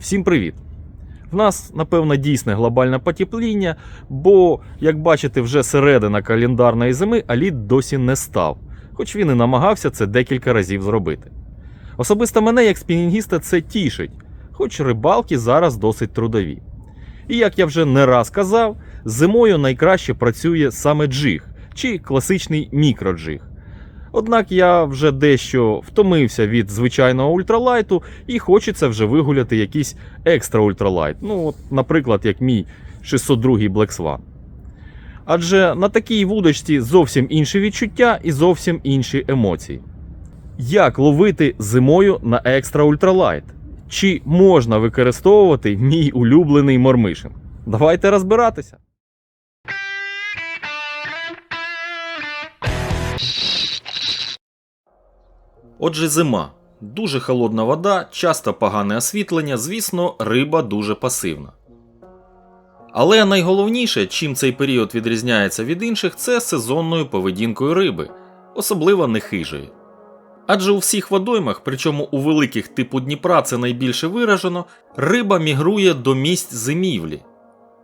Всім привіт! В нас, напевно, дійсне глобальне потепління, бо, як бачите, вже середина календарної зими, а лід досі не став, хоч він і намагався це декілька разів зробити. Особисто мене, як спінінгіста, це тішить, хоч рибалки зараз досить трудові. І як я вже не раз казав, зимою найкраще працює саме джиг чи класичний мікроджиг. Однак я вже дещо втомився від звичайного ультралайту і хочеться вже вигуляти якийсь екстра ультралайт. Ну, от, наприклад, як мій 602 Black Swan. Адже на такій вудочці зовсім інші відчуття і зовсім інші емоції. Як ловити зимою на екстра ультралайт? Чи можна використовувати мій улюблений мормишин? Давайте розбиратися. Отже, зима. Дуже холодна вода, часто погане освітлення, звісно, риба дуже пасивна. Але найголовніше, чим цей період відрізняється від інших, це сезонною поведінкою риби, особливо нехижої. Адже у всіх водоймах, причому у великих типу Дніпра це найбільше виражено, риба мігрує до місць зимівлі.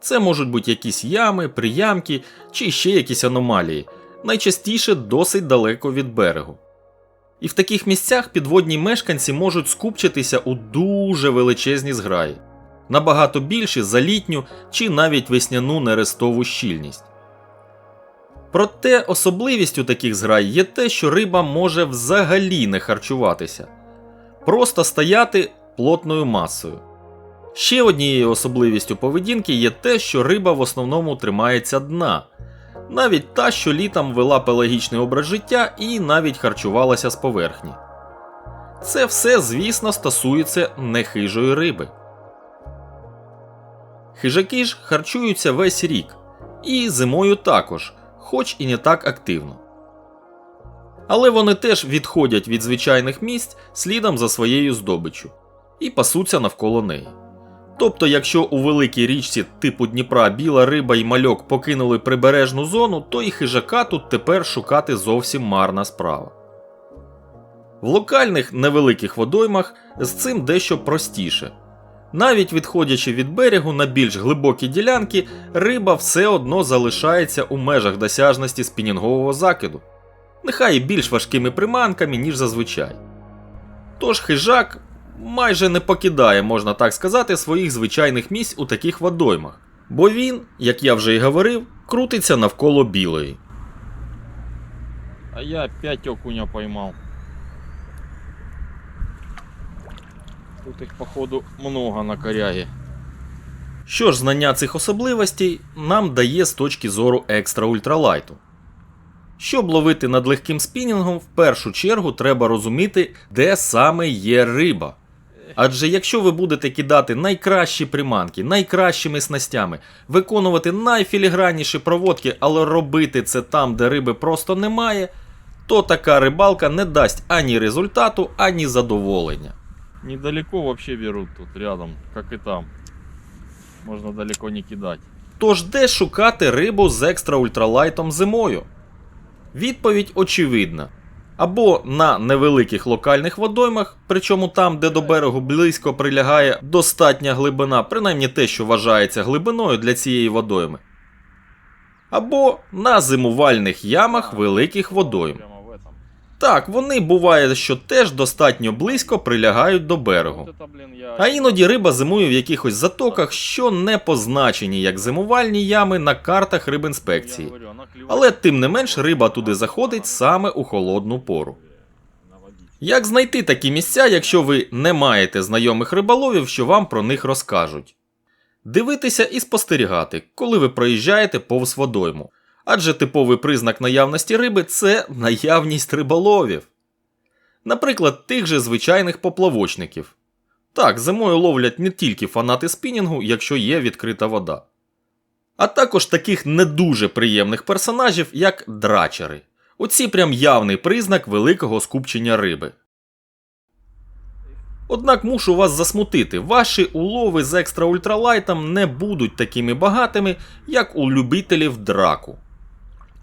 Це можуть бути якісь ями, приямки чи ще якісь аномалії, найчастіше досить далеко від берегу. І в таких місцях підводні мешканці можуть скупчитися у дуже величезні зграї, набагато більші за літню чи навіть весняну нерестову щільність. Проте особливістю таких зграй є те, що риба може взагалі не харчуватися, просто стояти плотною масою. Ще однією особливістю поведінки є те, що риба в основному тримається дна, навіть та, що літом вела пелагічний образ життя і навіть харчувалася з поверхні. Це все, звісно, стосується нехижої риби. Хижаки ж харчуються весь рік, і зимою також, хоч і не так активно. Але вони теж відходять від звичайних місць слідом за своєю здобиччю і пасуться навколо неї. Тобто, якщо у великій річці типу Дніпра біла риба і мальок покинули прибережну зону, то і хижака тут тепер шукати зовсім марна справа. В локальних невеликих водоймах з цим дещо простіше. Навіть відходячи від берегу на більш глибокі ділянки, риба все одно залишається у межах досяжності спінінгового закиду, нехай і більш важкими приманками, ніж зазвичай. Тож хижак майже не покидає, можна так сказати, своїх звичайних місць у таких водоймах, бо він, як я вже й говорив, крутиться навколо білої. А я опять окуня поймал. Тут их походу много на коряге. Що ж, знання цих особливостей нам дає з точки зору екстра ультралайту. Щоб ловити над легким спінінгом, в першу чергу треба розуміти, де саме є риба. Адже якщо ви будете кидати найкращі приманки, найкращими снастями, виконувати найфілігранніші проводки, але робити це там, де риби просто немає, то така рибалка не дасть ані результату, ані задоволення. Недалеко вообще берут тут рядом, как и там. Можно далеко не кидать. Тож де шукати рибу з екстра ультралайтом зимою? Відповідь очевидна. Або на невеликих локальних водоймах, причому там, де до берегу близько прилягає достатня глибина, принаймні те, що вважається глибиною для цієї водойми. Або на зимувальних ямах великих водойм. Так, вони буває, що теж достатньо близько прилягають до берегу. А іноді риба зимує в якихось затоках, що не позначені як зимувальні ями на картах рибінспекції. Але тим не менш риба туди заходить саме у холодну пору. Як знайти такі місця, якщо ви не маєте знайомих риболовів, що вам про них розкажуть? Дивитися і спостерігати, коли ви проїжджаєте повз водойму. Адже типовий признак наявності риби це наявність риболовів. Наприклад, тих же звичайних поплавочників. Так, зимою ловлять не тільки фанати спінінгу, якщо є відкрита вода. А також таких не дуже приємних персонажів, як драчери. Оці прям явний признак великого скупчення риби. Однак мушу вас засмутити, ваші улови з екстра ультралайтом не будуть такими багатими, як у любителів драку.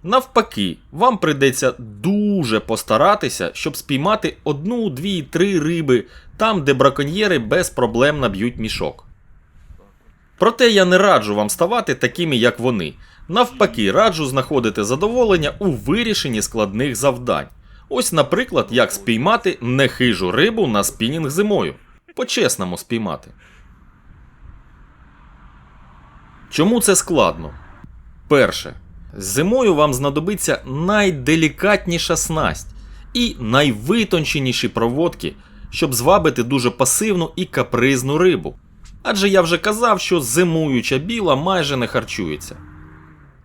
Навпаки, вам прийдеться дуже постаратися, щоб спіймати одну, дві, три риби там, де браконьєри без проблем наб'ють мішок. Проте я не раджу вам ставати такими, як вони. Навпаки, раджу знаходити задоволення у вирішенні складних завдань. Ось, наприклад, як спіймати нехижу рибу на спінінг зимою. По-чесному спіймати. Чому це складно? Перше. Зимою вам знадобиться найделікатніша снасть і найвитонченіші проводки, щоб звабити дуже пасивну і капризну рибу. Адже я вже казав, що зимуюча біла майже не харчується.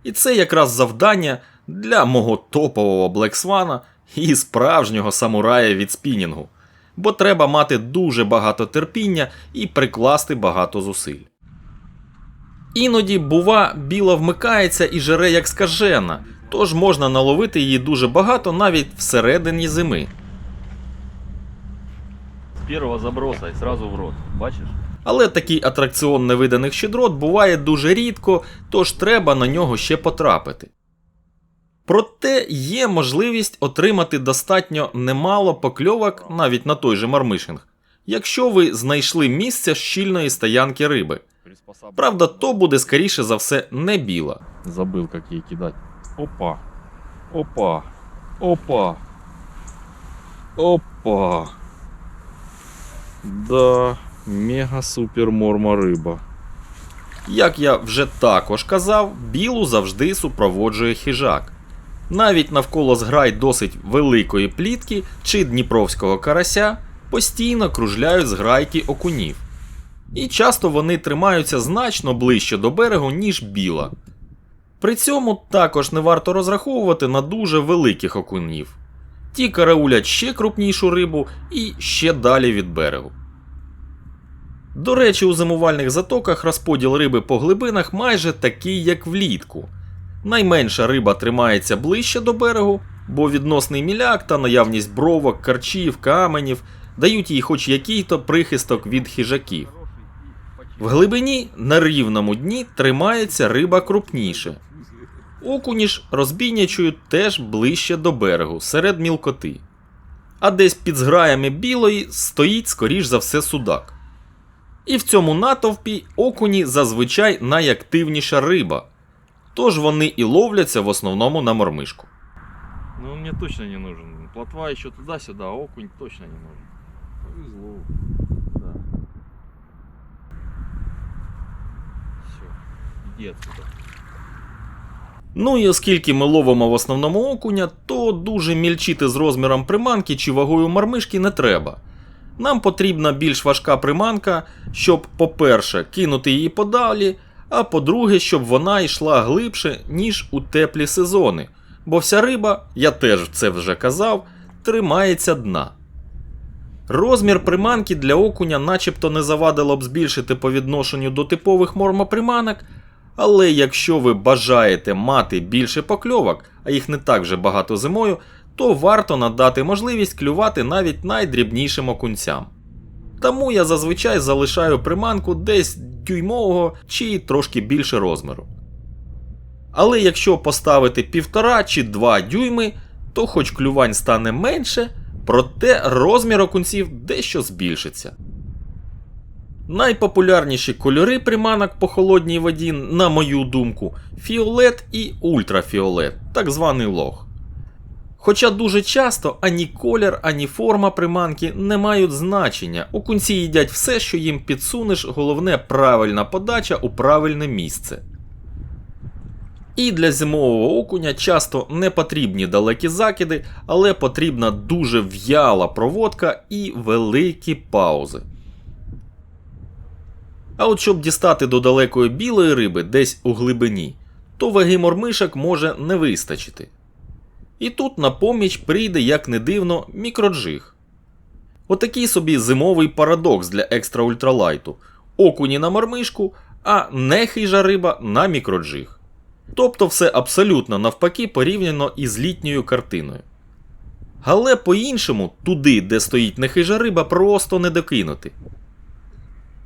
І це якраз завдання для мого топового Блексвана і справжнього самурая від спінінгу, бо треба мати дуже багато терпіння і прикласти багато зусиль. Іноді, бува, біла вмикається і жере як скажена, тож можна наловити її дуже багато навіть всередині зими. С первого заброса и сразу в рот. Бачиш? Але такий атракціон невиданих щедрот буває дуже рідко, тож треба на нього ще потрапити. Проте є можливість отримати достатньо немало покльовок навіть на той же мармишинг, якщо ви знайшли місце щільної стоянки риби. Правда, то буде скоріше за все не біла. Забыл, как ей кидать. Опа. Опа. Опа. Опа. Да, мега-супер морма рыба. Як я вже також казав, білу завжди супроводжує хижак. Навіть навколо зграй досить великої плітки чи дніпровського карася постійно кружляють зграйки окунів. І часто вони тримаються значно ближче до берегу, ніж біла. При цьому також не варто розраховувати на дуже великих окунів. Ті караулять ще крупнішу рибу і ще далі від берегу. До речі, у зимувальних затоках розподіл риби по глибинах майже такий, як влітку. Найменша риба тримається ближче до берегу, бо відносний міляк та наявність бровок, карчів, каменів дають їй хоч який-то прихисток від хижаків. В глибині на рівному дні тримається риба крупніше. Окуні ж розбійнячують теж ближче до берегу, серед мілкоти. А десь під зграями білої стоїть, скоріш за все, судак. І в цьому натовпі окуні зазвичай найактивніша риба, тож вони і ловляться в основному на мормишку. Ну мне точно не нужен. Плотва еще туда-сюда, а окунь точно не нужен. Повезло. Да. Все. Иди отсюда. Ну і оскільки ми ловимо в основному окуня, то дуже мільчити з розміром приманки чи вагою мармишки не треба. Нам потрібна більш важка приманка, щоб, по-перше, кинути її подалі, а по-друге, щоб вона йшла глибше, ніж у теплі сезони. Бо вся риба, я теж це вже казав, тримається дна. Розмір приманки для окуня начебто не завадило б збільшити по відношенню до типових мормоприманок, але якщо ви бажаєте мати більше покльовок, а їх не так вже багато зимою, то варто надати можливість клювати навіть найдрібнішим окунцям. Тому я зазвичай залишаю приманку десь дюймового чи трошки більше розміру. Але якщо поставити півтора чи 2 дюйми, то хоч клювань стане менше, проте розмір окунців дещо збільшиться. Найпопулярніші кольори приманок по холодній воді, на мою думку, фіолет і ультрафіолет, так званий лог. Хоча дуже часто ані колір, ані форма приманки не мають значення. Окунці їдять все, що їм підсунеш, головне правильна подача у правильне місце. І для зимового окуня часто не потрібні далекі закиди, але потрібна дуже в'яла проводка і великі паузи. А от щоб дістати до далекої білої риби десь у глибині, то ваги мормишок може не вистачити. І тут на поміч прийде, як не дивно, мікроджиг. Отакий собі зимовий парадокс для екстра ультралайту. Окуні на мормишку, а не хижа риба на мікроджиг. Тобто все абсолютно навпаки порівняно із літньою картиною. Але по-іншому, туди, де стоїть нехижа риба, просто не докинути.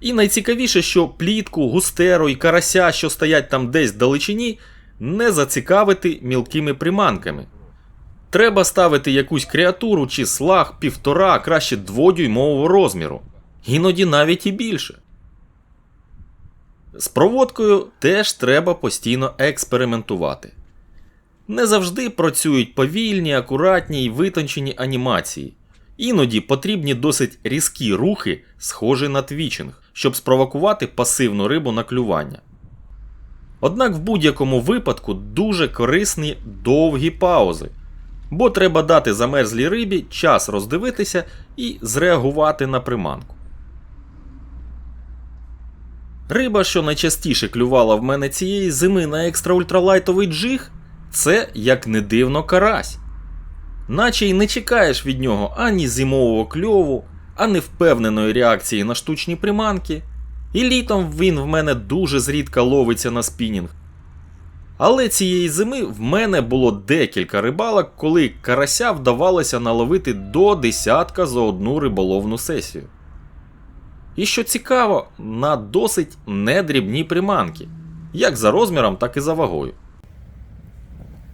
І найцікавіше, що плітку, густеру і карася, що стоять там десь вдалечині, не зацікавити мілкими приманками. Треба ставити якусь креатуру чи слаг півтора, краще дводюймового розміру, іноді навіть і більше. З проводкою теж треба постійно експериментувати. Не завжди працюють повільні, акуратні і витончені анімації. Іноді потрібні досить різкі рухи, схожі на твічинг, щоб спровокувати пасивну рибу на клювання. Однак в будь-якому випадку дуже корисні довгі паузи, бо треба дати замерзлій рибі час роздивитися і зреагувати на приманку. Риба, що найчастіше клювала в мене цієї зими на екстраультралайтовий джиг, це, як не дивно, карась. Наче й не чекаєш від нього ані зимового кльову, ані впевненої реакції на штучні приманки, і літом він в мене дуже зрідка ловиться на спінінг. Але цієї зими в мене було декілька рибалок, коли карася вдавалося наловити до десятка за одну риболовну сесію. І що цікаво, на досить недрібні приманки, як за розміром, так і за вагою.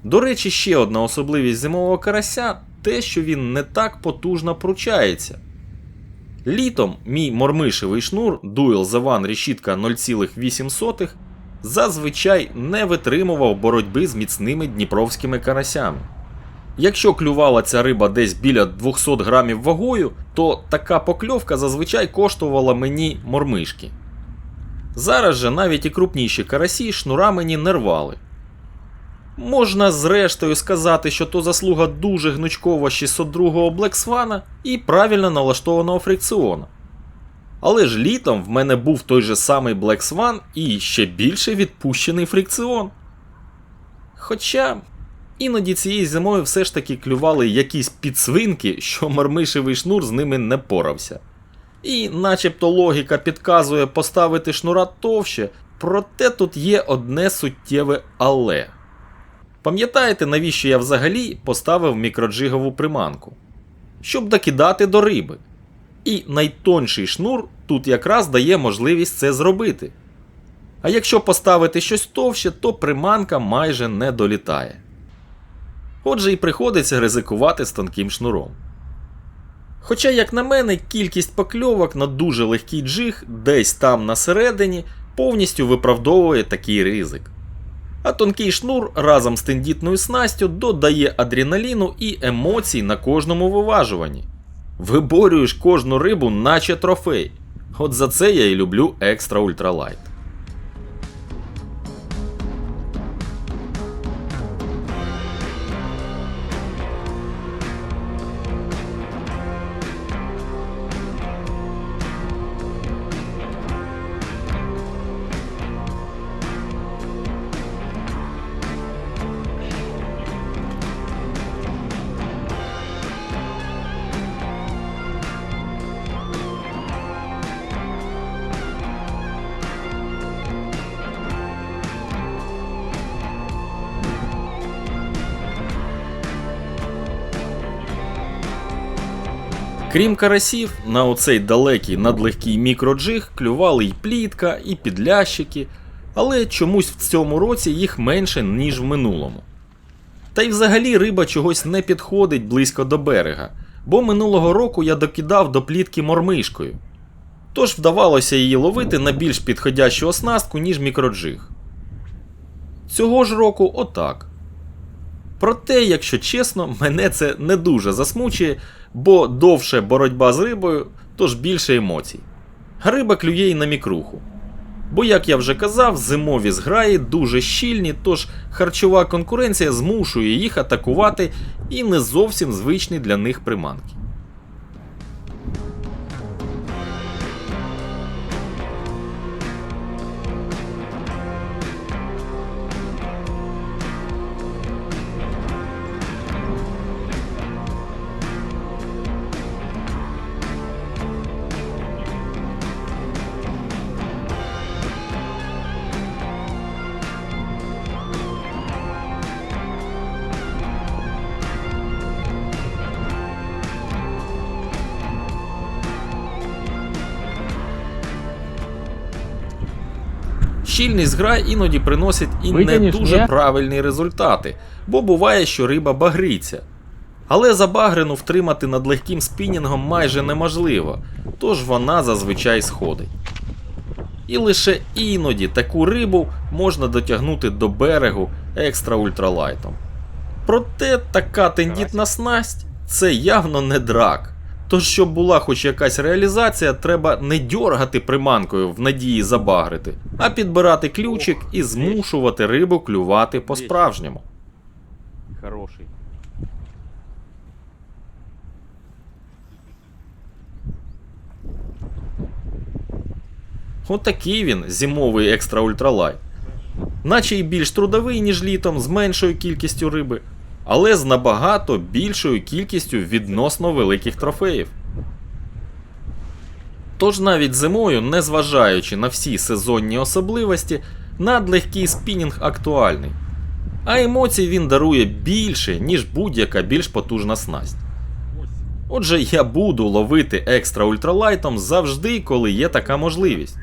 До речі, ще одна особливість зимового карася те, що він не так потужно пручається. Літом мій мормишевий шнур The One решітка 0,8 зазвичай не витримував боротьби з міцними дніпровськими карасями. Якщо клювала ця риба десь біля 200 грамів вагою, то така покльовка зазвичай коштувала мені мормишки. Зараз же навіть і крупніші карасі шнура мені не рвали. Можна зрештою сказати, що то заслуга дуже гнучкового 602-го Black Swan і правильно налаштованого фрикціона. Але ж літом в мене був той же самий Black Swan і ще більше відпущений фрикціон. Хоча іноді цією зимою все ж таки клювали якісь підсвинки, що мармишевий шнур з ними не порався. І начебто логіка підказує поставити шнура товще, проте тут є одне суттєве але. Пам'ятаєте, навіщо я взагалі поставив мікроджигову приманку? Щоб докидати до риби. І найтонший шнур тут якраз дає можливість це зробити. А якщо поставити щось товще, то приманка майже не долітає. Отже, і приходиться ризикувати з тонким шнуром. Хоча, як на мене, кількість покльовок на дуже легкий джиг десь там на середині повністю виправдовує такий ризик. А тонкий шнур разом з тендітною снастю додає адреналіну і емоцій на кожному виважуванні. Виборюєш кожну рибу, наче трофей. От за це я і люблю екстра ультралайт. Крім карасів, на оцей далекий надлегкий мікроджиг клювали й плітка, і підлящики, але чомусь в цьому році їх менше, ніж в минулому. Та й взагалі риба чогось не підходить близько до берега, бо минулого року я докидав до плітки мормишкою. Тож вдавалося її ловити на більш підходящу оснастку, ніж мікроджиг. Цього ж року отак. Проте, якщо чесно, мене це не дуже засмучує, бо довше боротьба з рибою, тож більше емоцій. Риба клює й на мікруху. Бо, як я вже казав, зимові зграї дуже щільні, тож харчова конкуренція змушує їх атакувати і не зовсім звичні для них приманки. Щільність гра іноді приносить і не дуже ні? правильні результати, бо буває, що риба багриться. Але забагрену втримати над легким спінінгом майже неможливо, тож вона зазвичай сходить. І лише іноді таку рибу можна дотягнути до берегу екстра ультралайтом. Проте така тендітна снасть це явно не драк. Тож, щоб була хоч якась реалізація, треба не дьоргати приманкою в надії забагрити, а підбирати ключик і змушувати рибу клювати по-справжньому. Хороший. Отакий він, зимовий екстра ультралайт. Наче й більш трудовий, ніж літом, з меншою кількістю риби, але з набагато більшою кількістю відносно великих трофеїв. Тож навіть зимою, незважаючи на всі сезонні особливості, надлегкий спінінг актуальний. А емоцій він дарує більше, ніж будь-яка більш потужна снасть. Отже, я буду ловити екстра ультралайтом завжди, коли є така можливість.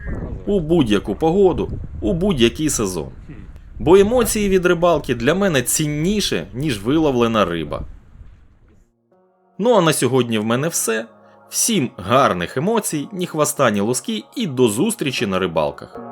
У будь-яку погоду, у будь-який сезон. Бо емоції від рибалки для мене цінніше, ніж виловлена риба. Ну а на сьогодні в мене все. Всім гарних емоцій, ні хвоста, ні лоски і до зустрічі на рибалках.